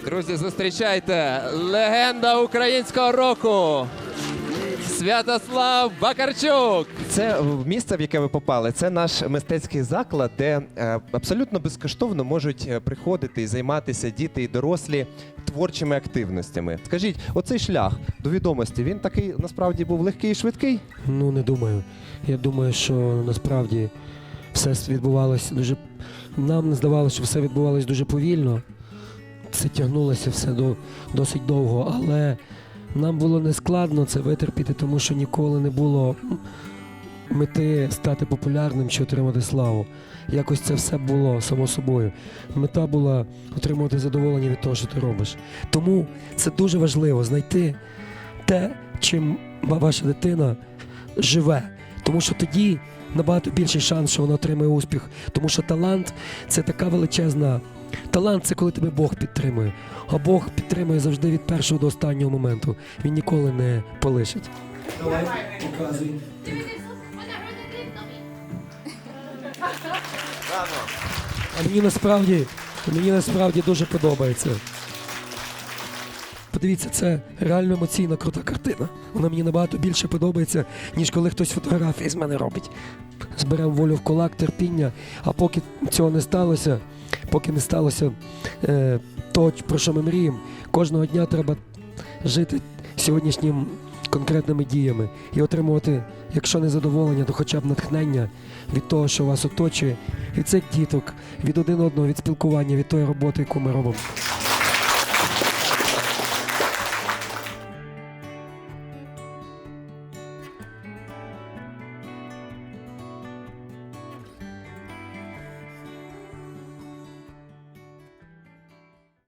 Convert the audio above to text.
Друзі, зустрічайте легенда українського року. Святослав Бакарчук. Це місце, в яке ви попали. Це наш мистецький заклад, де е, абсолютно безкоштовно можуть е, приходити і займатися діти і дорослі творчими активностями. Скажіть, оцей шлях до відомості він такий насправді був легкий і швидкий? Ну, не думаю. Я думаю, що насправді все відбувалося дуже. Нам здавалося, що все відбувалося дуже повільно. Це тягнулося все до, досить довго, але нам було не складно це витерпіти, тому що ніколи не було мети стати популярним чи отримати славу. Якось це все було само собою. Мета була отримувати задоволення від того, що ти робиш. Тому це дуже важливо знайти те, чим ваша дитина живе. Тому що тоді набагато більший шанс, що вона отримає успіх. Тому що талант це така величезна. Талант це коли тебе Бог підтримує. А Бог підтримує завжди від першого до останнього моменту. Він ніколи не полишить. Давай, показуй. А мені насправді, мені насправді дуже подобається. Подивіться, це реально емоційна крута картина. Вона мені набагато більше подобається, ніж коли хтось фотографії з мене робить. Зберемо волю в кулак, терпіння, а поки цього не сталося, поки не сталося е, то, про що ми мріємо, кожного дня треба жити сьогоднішнім конкретними діями і отримувати, якщо не задоволення, то хоча б натхнення від того, що вас оточує, від цих діток, від один одного, від спілкування, від тої роботи, яку ми робимо.